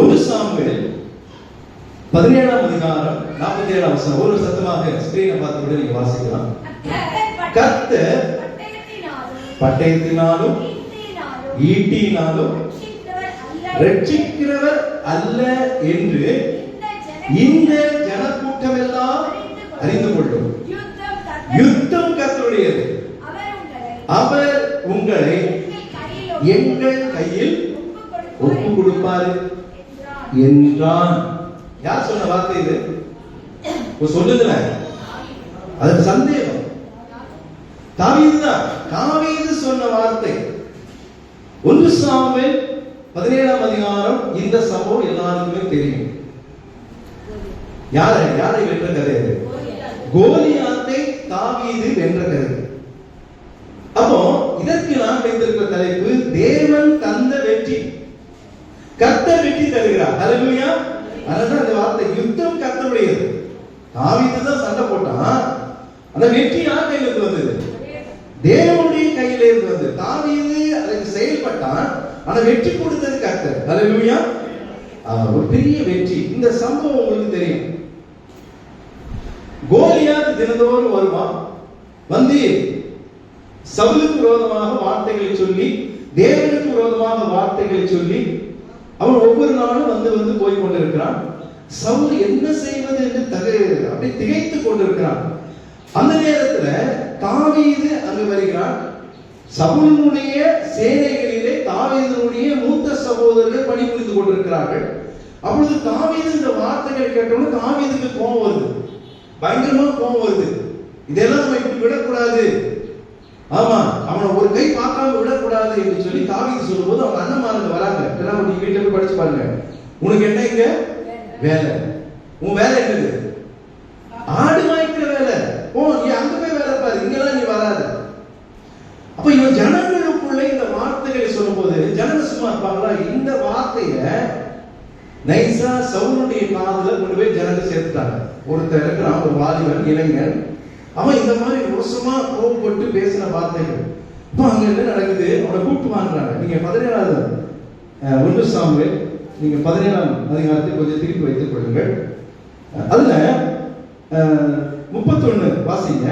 ஒரு சாமுவேல் பதினேழாம் அதிகாரம் நாற்பத்தி ஏழாம் வசனம். ஒரு சத்தமாக ஸ்கிரீனை பார்த்து கூட நீங்க வாசிக்கலாம். கத்த பட்டயத்தினாலும் ஈட்டினாலும் ரட்சிக்கிறவர் அல்ல என்று இந்த ஜனக்கூட்டம் எல்லாம் அறிந்து கொள்ளும். யுத்தம் கத்தருடையது அவர் உங்களை எங்கள் கையில் ஒப்பு கொடுப்பாரு என்றான். யார் சொன்ன வார்த்தை இது? சொல்லுதுல அதுக்கு சந்தேகம். தாவீது தான் தாவீது சொன்ன வார்த்தை. ஒன்று சாமுவேல் பதினேழாம் அதிகாரம் இந்த சம்பவம் எல்லாருக்குமே தெரியும். யாரை? யாரை வென்ற கதை அது கோலியாத்தை தாவீது வென்ற கதை அப்போ இதற்கு நான் வைத்திருக்கிற தலைப்பு கர்த்தர் வெற்றி தருகிறார். ஹalleluya அதனால அந்த வார்த்தை. யுத்தம் கர்த்தருடையது. தாவீது தான் சண்டை போட்டான். அந்த வெற்றி யார் கையில இருந்து வந்தது? தேவனுடைய கையில இருந்து வந்தது. தாவீது அதுக்கு செயல்பட்டான். ஆனா வெற்றி கொடுத்தது கர்த்தர். ஹalleluya ஒரு பெரிய வெற்றி. இந்த சம்பவம் உங்களுக்கு தெரியும். கோலியாத் தினந்தோறும் வருவான். வந்து சவுலுக்கு விரோதமாக வார்த்தைகளை சொல்லி தேவனுக்கு விரோதமாக வார்த்தைகளை சொல்லி அவன் ஒவ்வொரு நாளும் வந்து வந்து போய் கொண்டிருக்கிறான். சவுல் என்ன செய்வது என்று தகு அப்படி திகைத்து கொண்டிருக்கிறான். அந்த நேரத்துல தாவீது அங்கு வருகிறான். சவுலினுடைய சேனைகளிலே தாவீதனுடைய மூத்த சகோதரர்கள் பணிபுரிந்து கொண்டிருக்கிறார்கள். அப்பொழுது தாவீது இந்த வார்த்தைகள் கேட்டவுடனே தாவீதுக்கு கோபம் வருது. பயங்கரமா கோபம் வருது. இதெல்லாம் நம்ம இப்படி விடக்கூடாது. ஆமா அவனை ஒரு கை பார்க்காம விடக்கூடாது என்று சொல்லி தாவீது சொல்லும்போது அவங்க அண்ணன்மாருங்க வராங்க. இதெல்லாம் நீ வீட்டுல போய் படிச்சு பாருங்க. உனக்கு என்ன இங்க? வேலை. உன் வேலை என்னது? ஆடு வாய்க்கிற வேலை. ஓ நீ அங்க போய் வேலை பாரு. இங்கெல்லாம் நீ வராத. அப்ப இவன் ஜனங்களுக்குள்ள இந்த வார்த்தைகளை சொல்லும்போது ஜனங்க சும்மா இருப்பாங்களா? இந்த வார்த்தைய நைசா சவுனுடைய காதல கொண்டு போய் ஜனங்க சேர்த்துட்டாங்க. ஒருத்தர் இருக்கிறான் ஒரு வாலிபன் இளைஞன். அவன் இந்த மாதிரி மோசமா கோபப்பட்டு பேசின வார்த்தைகள். இப்போ அங்க என்ன நடக்குது? அவனை கூப்பிட்டு வாங்குறாங்க. நீங்க பதினேழாவது ஒன்று சாமி நீங்க பதினேழாம் அதிகாரத்தை கொஞ்சம் திருப்பி வைத்துக் கொள்ளுங்கள். அதுல முப்பத்தொன்னு வாசிங்க.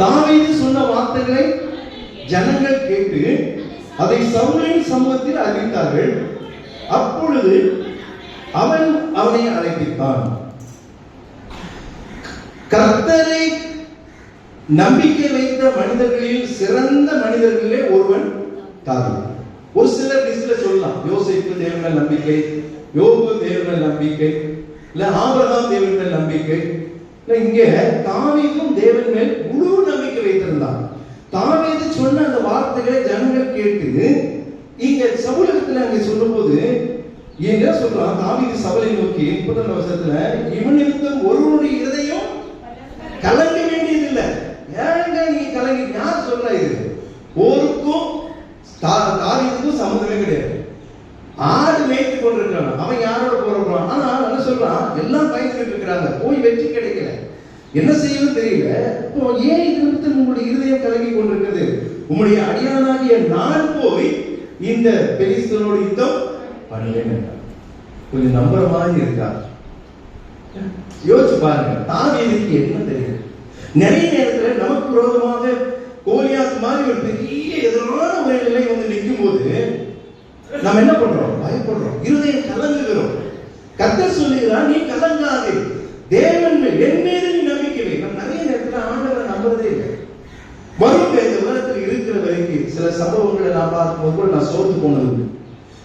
தாவீது சொன்ன வார்த்தைகளை ஜனங்கள் கேட்டு அதை சவுலின் சமூகத்தில் அறிவித்தார்கள். அப்பொழுது அவன் அவனை அழைப்பித்தான். கர்த்தரை நம்பிக்கை வைத்த மனிதர்களில் சிறந்த மனிதர்களிலே ஒருவன் தாவீது. ஒரு சிலர் லிஸ்ட்ல சொல்லலாம். யோசிப்பு தேவன் நம்பிக்கை யோகு தேவன நம்பிக்கை இல்ல ஆபரகம் தேவன் மேல் நம்பிக்கை. இல்ல இங்க தாவீதும் தேவன் மேல் முழு நம்பிக்கை வைத்திருந்தான். தாவீது சொன்ன அந்த வார்த்தைகளை ஜனங்கள் கேட்டு இங்க சவுலகத்துல அங்க சொல்லும்போது என்ன சொல்றான்? தாவீது சபலை நோக்கி முப்பத்தி வருஷத்துல இவன் நிமித்தம் ஒருவனுடைய கலங்க வேண்டியது ஏங்க நீங்க கலங்கி யார் சொல்ற இது? போருக்கும் தா- சம்மந்தமே கிடையாது. ஆடு மேய்த்து கொண்டிருக்கான் அவன் யாரோட போறான் ஆனா என்ன சொல்றான் எல்லாம் பயந்துட்டு இருக்கிறாங்க. போய் வெற்றி கிடைக்கல. என்ன செய்யணும் தெரியல. இப்போ ஏன் இது நிமித்தம் உங்களுடைய இருதயம் கலங்கி கொண்டிருக்கிறது? உங்களுடைய அடியானாகிய நான் போய் இந்த பெலிஸ்தனோட யுத்தம் பண்ணுவேன் கொஞ்சம் நம்புற மாதிரி இருக்கா? யோசிச்சு பாருங்க தாவீதுக்கு என்ன தெரியும்? நிறைய நேரத்துல நமக்கு விரோதமாக கோலியாத் மாதிரி ஒரு பெரிய எதிரான ஒரு நிலை வந்து நிற்கும் போது நம்ம என்ன பண்றோம்? பயப்படுறோம். இருதயம் கலங்குகிறோம். கத்த சொல்லுகிறான் நீ கலங்காதே. தேவன் என் மீது நீ நம்பிக்கை நம்ம நிறைய நேரத்துல ஆண்டவரை நம்புறதே இல்லை. வரும் இந்த உலகத்தில் இருக்கிற வரைக்கும் சில சம்பவங்களை நான் பார்க்கும்போது கூட நான் சோர்ந்து போனது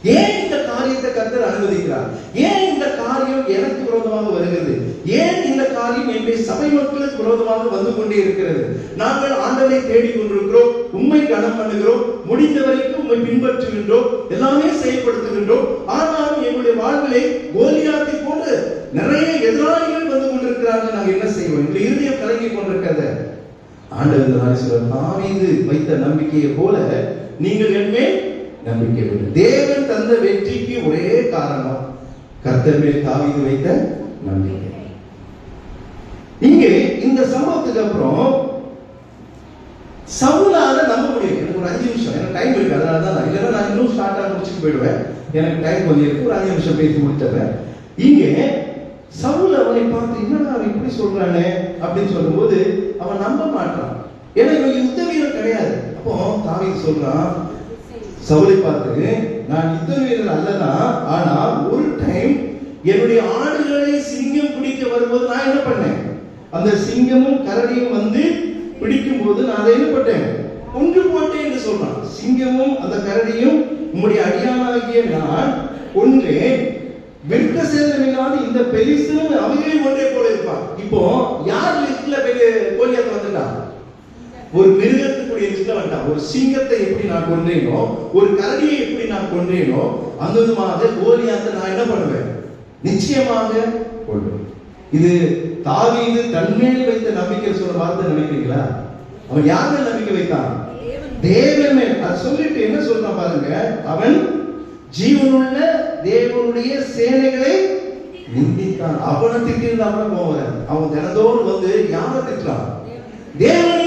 ஏன் இந்த காரியத்தை கர்த்தர் அனுமதிக்கிறார்? ஏன் இந்த காரியம் எனக்கு விரோதமாக வருகிறது? ஏன் இந்த காரியம் என்னுடைய சபை மக்களுக்கு விரோதமாக வந்து கொண்டே இருக்கிறது? நாங்கள் ஆண்டவரை தேடிக் கொண்டிருக்கிறோம் உண்மை கனம் பண்ணுகிறோம் முடிந்த வரைக்கும் உண்மை பின்பற்றுகின்றோம் எல்லாமே செயல்படுத்துகின்றோம். ஆனாலும் எங்களுடைய வாழ்விலே கோலியாத்தை போன்று நிறைய எதிராளிகள் வந்து கொண்டிருக்கிறார்கள். நாங்கள் என்ன செய்வோம்? எங்களுடைய இருதயம் கலங்கி கொண்டிருக்கிறது. ஆண்டவர் இந்த தாவீது வைத்த நம்பிக்கையை போல நீங்கள் என் நம்பிக்கை வேண்டும். தேவன் தந்த வெற்றிக்கு ஒரே காரணம் கர்த்தர் மேல் தாவீது வைத்த நம்பிக்கை. இங்கே இந்த சம்பவத்துக்கு அப்புறம் சவுலால நம்ப முடியும் எனக்கு ஒரு அஞ்சு நிமிஷம். எனக்கு டைம் இருக்கு. அதனால தான் நான் இல்லைன்னா நான் இன்னும் ஸ்டார்ட்டாக முடிச்சுட்டு போயிடுவேன். எனக்கு டைம் கொஞ்சம் இருக்கு. ஒரு அஞ்சு நிமிஷம் பேசி முடிச்சிடுறேன். இங்கே சவுல் அவனை பார்த்து என்னடா அவன் இப்படி சொல்றானே? அப்படின்னு சொல்லும்போது அவன் நம்ப மாட்டான். ஏன்னா இவன் யுத்த வீரன் கிடையாது. அப்போ தாவி சொல்றான் சவுலை பார்த்து நான் யுத்த வீரர் அல்லதான் ஆனால் ஒரு டைம் என்னுடைய ஆடுகளை சிங்கம் பிடிக்க வரும்போது நான் என்ன பண்ணேன்? அந்த சிங்கமும் கரடியும் வந்து பிடிக்கும் போது நான் அதை என்ன பண்ணேன்? கொன்று போட்டேன் என்று சொல்றான். சிங்கமும் அந்த கரடியும் உம்முடைய அடியானாகிய நான் ஒன்றே வெட்க சேதம் இல்லாத இந்த பெலிஸ்தனும் அவையும் ஒன்றே போல இருப்பான். இப்போ யார் லிஸ்ட்ல பெரிய கோலியாத் வந்துட்டான் ஒரு மிருகத்துக்குரிய லிஸ்ட்ல வந்துட்டான் ஒரு சிங்கத்தை எப்படி நான் கொன்றேனோ ஒரு கரடியை எப்படி நான் கொன்றேனோ அந்த விதமாக கோலியாத்தை நான் என்ன பண்ணுவேன்? நிச்சயமாக கொள்வேன். இது தாவீது தன்மேல் வைத்த நம்பிக்கை சொல்ற வார்த்தை நினைக்கிறீங்களா? அவன் யார் மேல் நம்பிக்கை வைத்தான்? தேவன் மேல். அது சொல்லிட்டு என்ன சொல்றான் பாருங்க? அவன் ஜீவனுள்ள தேவனுடைய சேனைகளை நிந்தித்தான். அவனை திட்டிருந்தா கூட போவார் அவன் தினதோடு வந்து யாரை திட்டுறான்? தேவனை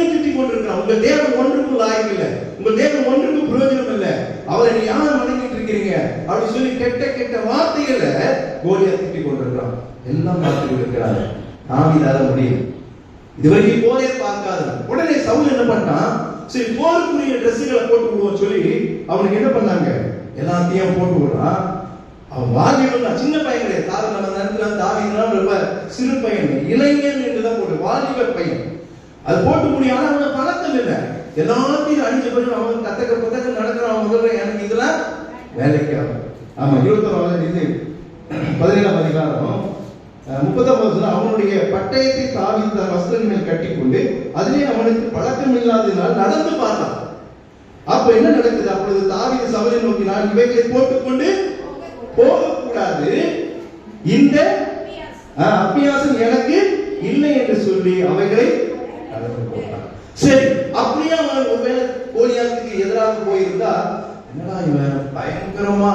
உங்க தேவன் ஒன்றுக்கும் லாயம் இல்லை உங்க தேவன் ஒன்றுக்கும் பிரயோஜனம் இல்லை அவரை நீ யாரை வணங்கிட்டு இருக்கிறீங்க? அப்படின்னு சொல்லி கெட்ட கெட்ட வார்த்தைகளை கோலியா திட்டி கொண்டிருக்கிறான் எல்லாம் இருக்கிறாரு இருக்கிறார் தாவிதால முடியும் இதுவரைக்கும் போதே பார்க்காத. உடனே சவுல் என்ன பண்ணான் சரி போருக்குரிய ட்ரெஸ்ஸுகளை போட்டு விடுவோம் சொல்லி அவனுக்கு என்ன பண்ணாங்க? எல்லாத்தையும் போட்டு விடுறான். அவன் வாலிபன் சின்ன பையன் கிடையாது. தாவி நம்ம நேரத்தில் தாவினா ரொம்ப சிறு பையன். இளைஞன் என்று தான் போட்டு வாலிப பையன். அது போட்டு முடியும். ஆனா அவனுக்கு பழக்கம் இல்லை எல்லாத்தையும் அடிச்ச பிறகு அவன் கத்தக்க பத்தக்க நடக்கிறான் முதல்ல எனக்கு இதெல்லாம் வேலைக்கு ஆகும். ஆமா இருபத்தொன்னாவது இது. பதினேழாம் அதிகாரம் முப்பதாம் அவனுடைய பட்டயத்தை தாவி தன் வஸ்திரங்கள் மேல் கட்டிக்கொண்டு அதிலே அவனுக்கு பழக்கம் இல்லாததினால் நடந்து பார்த்தான். அப்ப என்ன நடக்குது? அப்பொழுது சவலை நோக்கி நான் இவைகளை போட்டுக்கொண்டு போகக்கூடாது. இந்த அபியாசம் எனக்கு இல்லை என்று சொல்லி அவைகளை கடந்து போட்டான். சரி அப்படியே அவன் ஒருவேளை கோலியாத்துக்கு எதிராக போயிருந்தா என்னடா இவன் பயங்கரமா?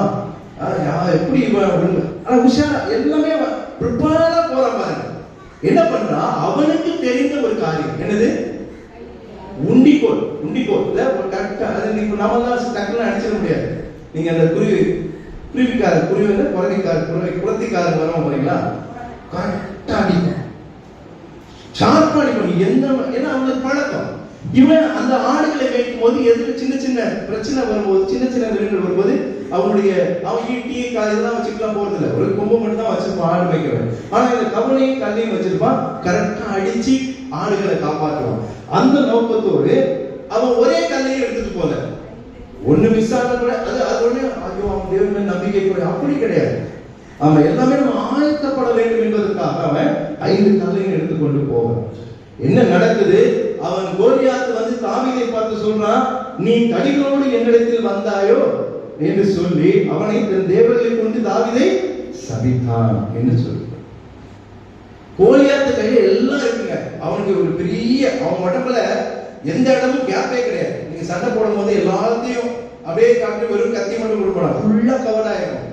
யா- எப்படி இவன் அப்படின்னு. ஆனா உஷாரா எல்லாமே ப்ரிப்பேர்டா போற பாருங்க. என்ன பண்றா அவனுக்கு தெரிந்த ஒரு காரியம். என்னது? உண்டிக்கோல் உண்டிக்கோல் கரெக்டா அது நீங்க நம்ம தான் டக்குன்னு அடிச்சிட முடியாது. நீங்க அந்த குருவி குருவிக்கார குருவி வந்து குரங்கைக்காரர் குருவி குளத்திக்காரர் வரோம் பாருங்களா கரெக்டா அடிக்கும் ஷார்ப்பா அடிக்கும் எந்த ஏன்னா அவங்களுக்கு பழக்கம். இவன் அந்த ஆடுகளை மேய்க்கும் போது எதிர சின்ன சின்ன பிரச்சனை வரும்போது சின்ன சின்ன விலங்குகள் வரும்போது அவனுடைய அவன் ஈட்டி கால் இதெல்லாம் வச்சுக்கலாம் போறது இல்லை ஒரு கொம்பு மட்டும் தான் வச்சிருப்பான் ஆடு மேய்க்கிறவன். ஆனா இந்த கவனையும் கல்லையும் வச்சிருப்பான் கரெக்டா அடிச்சு ஆடுகளை காப்பாற்றுவான் அந்த நோக்கத்தோடு அவன் ஒரே கல்லையும் எடுத்துட்டு போல. ஒண்ணு மிஸ் ஆன கூட அது அது ஒண்ணு ஐயோ அவன் தேவன் நம்பிக்கை கூட அப்படி கிடையாது. ஆமா எல்லாமே நம்ம ஆயத்தப்பட வேண்டும் என்பதற்காக அவன் ஐந்து கல்லையும் எடுத்துக்கொண்டு போவான். என்ன நடக்குது? அவன் கோலியாத்து வந்து தாவீதை பார்த்து சொல்றான் நீ கடிகளோடு என்னிடத்தில் வந்தாயோ? என்று சொல்லி அவனை தன் தேவர்களை கொண்டு தாவிதை சபித்தான் என்று சொல்றான். கோலியாத்து கையில எல்லாம் இருக்குங்க. அவனுக்கு ஒரு பெரிய அவன் உடம்புல எந்த இடமும் கேப்பே கிடையாது. நீங்க சண்டை போடும் போது எல்லாத்தையும் அப்படியே காட்டு வெறும் கத்தி மட்டும் கொடுப்பான். ஃபுல்லா கவர் ஆயிரும்.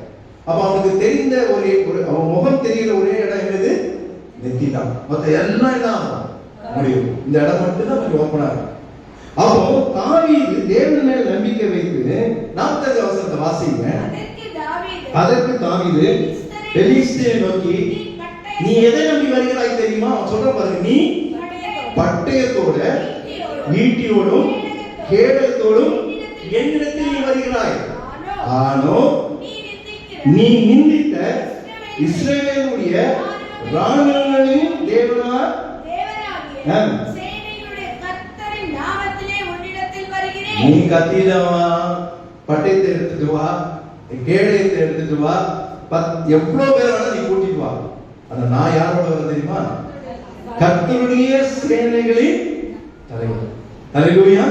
அப்ப அவனுக்கு தெரிந்த ஒரு அவன் முகம் தெரிகிற ஒரே இடம் என்னது? நெத்தி தான் மத்த எல்லாம் ஆகும் முடியும். இந்த இடம் மட்டும் தான் கொஞ்சம் ஓப்பனா இருக்கும். அப்போ தாவீது தேவன் மேல் நம்பிக்கை வைத்து நாற்பத்தஞ்சு அவசரத்தை வாசிங்க. அதற்கு தாவீது, பெலிஸ்தியை நோக்கி நீ எதை நம்பி வருகிறாய் தெரியுமா? அவன் சொல்ற பாருங்க நீ பட்டயத்தோட ஈட்டியோடும் கேடத்தோடும் என்னிடத்தில் நீ வருகிறாய். ஆனோ நீ நிந்தித்த இஸ்ரவேலுடைய ராணுவங்களின் தேவனார். நீ கத்திடவா பட்டயத்தை எடுத்துட்டு வா கேடயத்தை எடுத்துட்டு வா. பத் எவ்வளவு பேர் வேணா நீ கூட்டிட்டு வா. ஆனா நான் யாரோட வர தெரியுமா? கர்த்தருடைய சேனைகளின் தலைவர். ஹalleluya.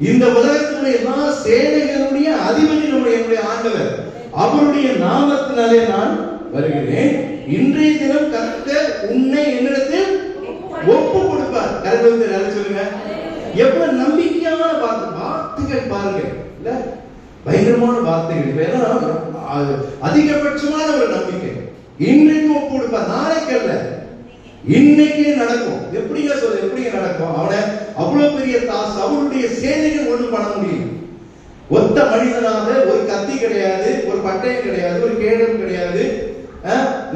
இந்த உலகத்தினுடைய எல்லா சேனைகளுடைய அதிபதி நம்முடைய என்னுடைய ஆண்டவர். அவருடைய நாமத்தினாலே நான் வருகிறேன். இன்றைய தினம் கர்த்தர் உன்னை என்னிடத்தில் ஒப்பு கொடுப்பார். கருத்து யாரும் சொல்லுங்க? எவ்வளவு நம்பிக்கையான வார்த்தை வார்த்தைகள் பாருங்க இல்ல? பயங்கரமான வார்த்தைகள். வேணாம் அது அதிகபட்சமான ஒரு நம்பிக்கை. இன்றைக்கு ஒப்பு கொடுப்பார். நாளைக்கு அல்ல. இன்னைக்கு நடக்கும். எப்படிங்க சொல்ல எப்படிங்க நடக்கும்? அவனை அவ்வளவு பெரிய தாஸ் அவருடைய சேனைகள் ஒன்றும் பண்ண முடியும் மனிதனாக ஒரு கத்தி கிடையாது ஒரு பட்டயம் கிடையாது ஒரு கேடம் கிடையாது.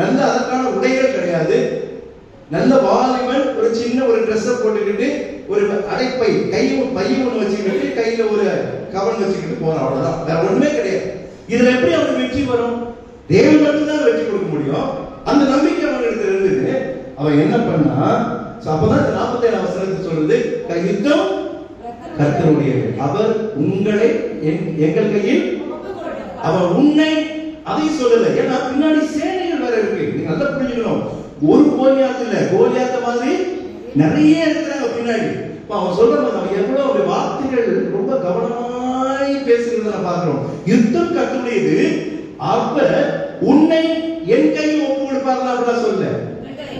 நல்ல அதற்கான உடைகள் கிடையாது. நல்ல வாலிபன் ஒரு சின்ன ஒரு ட்ரெஸ்ஸை போட்டுக்கிட்டு ஒரு அடைப்பை கை பை ஒன்று வச்சுக்கிட்டு கையில ஒரு கவன் வச்சுக்கிட்டு போறான் அவ்வளவுதான். வேற ஒண்ணுமே கிடையாது. இதுல எப்படி அவனுக்கு வெற்றி வரும்? தேவன் மட்டும்தான் வெற்றி கொடுக்க முடியும். அந்த நம்பிக்கை அவனுக்கு இருந்தது. அவன் என்ன பண்ணா அப்பதான் நாற்பத்தி ஏழு அவசரத்தை சொல்றது யுத்தம் கர்த்தருடையது அவர் உங்களை என்- எங்கள் கையில் அவன் உன்னை அதை சொல்லல. ஏன்னா பின்னாடி சேனைகள் வேற இருக்கு. நீங்க நல்லா புரிஞ்சுக்கணும். ஒரு கோலியாத்து இல்ல. கோலியாத்த மாதிரி நிறைய இருக்கிறாங்க பின்னாடி. இப்ப அவன் சொல்ற மாதிரி அவன் எவ்வளவு அவருடைய வார்த்தைகள் ரொம்ப கவனமாய் பேசுகிறத நான் பாக்குறோம் யுத்தம் கத்துடையது அவர் உன்னை என் கையில் ஒப்பு கொடுப்பார்கள் சொல்ல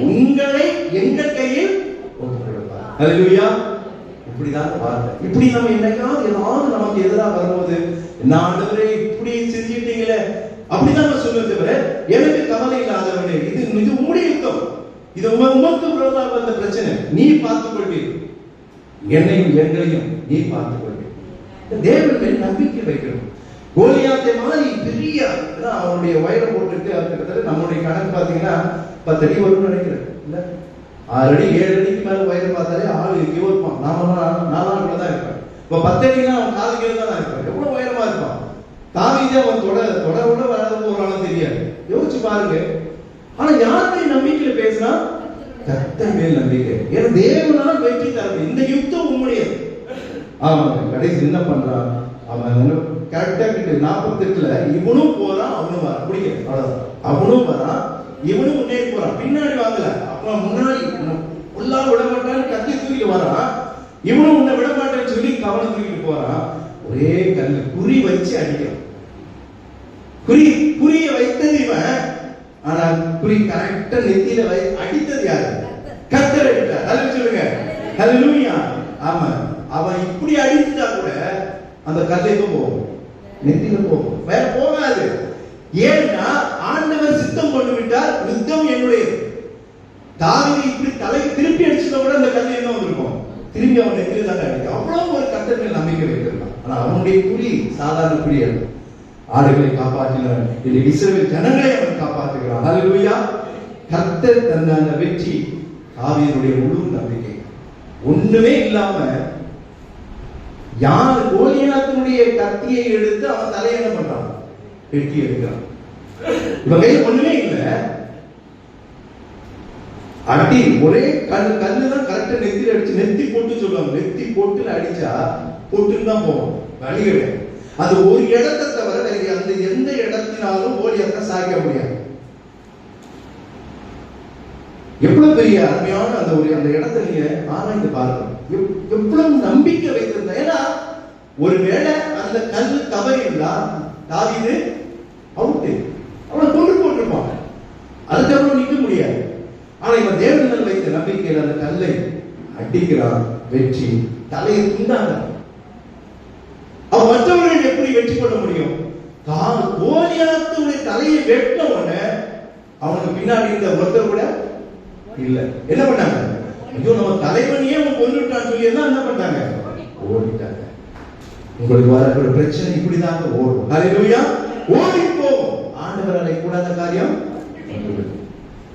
உங்களை எங்கள் கையில் ஒப்பு கொடுப்பார் இப்படிதான் வார்த்தை இப்படி நம்ம என்னைக்காவது ஏதாவது நமக்கு எதிராக வரும்போது நான் இப்படி செஞ்சுட்டீங்களே. அப்படிதான் நம்ம சொல்லுவது தவிர எனக்கு கவலை இல்லாதவனே இது இது உம்முடைய யுத்தம். இது உம உமக்கு விரோதாக வந்த பிரச்சனை. நீ பார்த்துக் கொள்வீர் என்னையும் எங்களையும் நீ பார்த்துக் கொள்வீர் தேவன் மேல் நம்பிக்கை வைக்கணும். கோலியாத்தை மாதிரி பெரிய அவனுடைய வயரை போட்டுட்டு அது கிட்டத்தட்ட நம்மளுடைய கணக்கு பார்த்தீங்கன்னா பத்து அடி வரும்னு நினைக்கிறேன். இல்லை? ஆறு அடி ஏழு அடிக்கு மேல உயரம் பார்த்தாலே ஆள் எங்கேயோ இருப்பான் நாம நாலாம் கூட தான் இருப்பேன் இப்போ பத்து அடினா அவன் காது கீழே தான் இருப்பான் எவ்வளவு உயரமா இருப்பான்? தாவிதே அவன் தொட தொட விட வளர போறான்னு தெரியாது. யோசிச்சு பாருங்க. ஆனா யாருமே நம்பிக்கையில பேசினா கர்த்தர் மேல் நம்பிக்கை. ஏன்னா தேவனால் வெற்றி தரது இந்த யுத்தம் உம்முடையது ஆமா கடைசி என்ன பண்றான் அவன் கரெக்டா கிட்ட நாற்பத்தெட்டுல இவனும் போறான் அவனும் வரான். பிடிக்க அவ்வளவுதான். அவனும் வரான். இவனும் முன்னேறி போறான். பின்னாடி வாங்கல. அவன் முன்னாடி உள்ளா விட மாட்டான்னு கத்தி தூக்கிட்டு வரான். இவனும் உன்னை விட மாட்டேன்னு சொல்லி கவனம் தூக்கிட்டு போறான். ஒரே கல்லு. குறி வச்சு அடிக்கிறான். குறி குறிய வைத்தது இவன். ஆனா குறி கரெக்டா நெத்தியில வை அடித்தது யாரு? கத்தர் அடித்தார். அது சொல்லுங்க. ஹalleluya ஆமா. அவன் இப்படி அடிச்சுட்டா கூட அந்த கல்லைக்கு போகும் நெத்தியில போகும் வேற போகாது. ஏன்னா ஆண்டவர் சித்தம் பண்ணிவிட்டார்? யுத்தம் என்னுடையது. தாவி இப்படி தலை திருப்பி அடிச்சத கூட அந்த கதை என்ன வந்திருக்கும்? திரும்பி அவன் நெத்தியில தான் அடிக்கும் அவ்வளவு ஒரு கத்தர் நம்பிக்கை வைத்திருந்தான். ஆனா அவனுடைய குறி சாதாரண குறி அல்ல. ஆடுகளை காப்பாற்றினார். இல்லை இஸ்ரவேல் ஜனங்களை அவன் காப்பாற்றுகிறான். ஹalleluya. கத்தர் தந்த அந்த வெற்றி தாவீதுடைய முழு நம்பிக்கை. ஒண்ணுமே இல்லாம யார் கோலியனத்தினுடைய கத்தியை எடுத்து அவன் தலையணம் பண்றான் வெட்டி எடுக்கிறான் இவன் கையில் ஒண்ணுமே இல்ல. அடி ஒரே கல் கல்லு தான் கரெக்டா நெத்தியில அடிச்சு நெத்தி போட்டு சொல்லுவாங்க. நெத்தி போட்டுல அடிச்சா போட்டுன்னு தான் போவோம் வழி கிடையாது. அது ஒரு இடத்தை தவிர வேற அந்த எந்த இடத்தினாலும் ஓலியத்தை சாய்க்க முடியாது. எவ்வளவு பெரிய அருமையான அந்த ஒரு அந்த இடத்த நீங்க ஆராய்ந்து பாருங்க. எவ்வளவு நம்பிக்கை வைத்திருந்தா ஏன்னா ஒருவேளை அந்த கல் தவறி இருந்தா தாவிது அவுட்டு அவனை கொண்டு போட்டிருப்பாங்க. அதுக்கப்புறம் நிற்க முடியாது. ஆனா இவன் தேவனிடம் வைத்த நம்பிக்கையில் அந்த கல்லை அடிக்கிறான். வெற்றி. தலையை துண்டாங்க அவன் மற்றவர்கள் எப்படி வெற்றி கொள்ள முடியும்? தான் கோலியாத்துடைய தலையை வெட்ட உடனே அவனுக்கு பின்னாடி இருந்த ஒருத்தர் கூட இல்ல. என்ன பண்ணாங்க? ஐயோ நம்ம தலைவனையே அவன் கொண்டுட்டான்னு சொல்லி என்ன பண்ணாங்க ஓடிட்டாங்க. உங்களுக்கு வரக்கூடிய பிரச்சனை இப்படிதாங்க ஓடும். ஹalleluya. ஓடி போகும் ஆண்டவராலே கூடாத காரியம்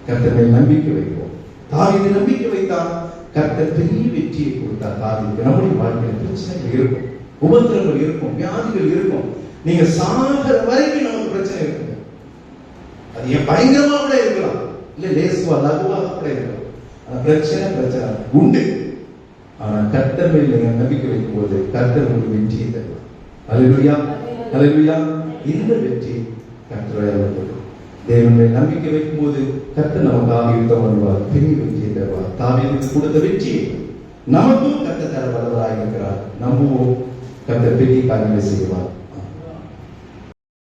கர்த்தர் மேல் நம்பிக்கை வைப்போம். தாவீது நம்பிக்கை வைத்தான் கர்த்தர் பெரிய வெற்றியை கொடுத்தார். தாவீதுக்கு நம்முடைய வாழ்க்கையில் பிரச்சனைகள் இருக்கும். உபத்திரங்கள் இருக்கும். வியாதிகள் இருக்கும். நீங்க சாகிற வரைக்கும் நமக்கு பிரச்சனை இருக்குங்க அது ஏன் பயங்கரமா கூட இருக்கலாம். இல்ல லேசுவா லகுவா கூட இருக்கலாம். ஆனா பிரச்சனை பிரச்சனை உண்டு. ஆனா கர்த்தர் மேல் நீங்கள் நம்பிக்கை வைக்கும் போது கர்த்தர் உங்களுக்கு வெற்றியை தருவார். அல்லேலூயா அல்லேலூயா இந்த வெற்றி கர்த்தரால் வந்தது தேவன் நம்பிக்கை வைக்கும் போது கர்த்தர் நமக்காக யுத்தம் வருவார் பெரிய வெற்றியை தருவார். தாவியனுக்கு கொடுத்த வெற்றி நமக்கும் கர்த்தர் தர வல்லவராக இருக்கிறார். நம்புவோம் கர்த்தர் பெரிய காரியங்களை செய்வார்.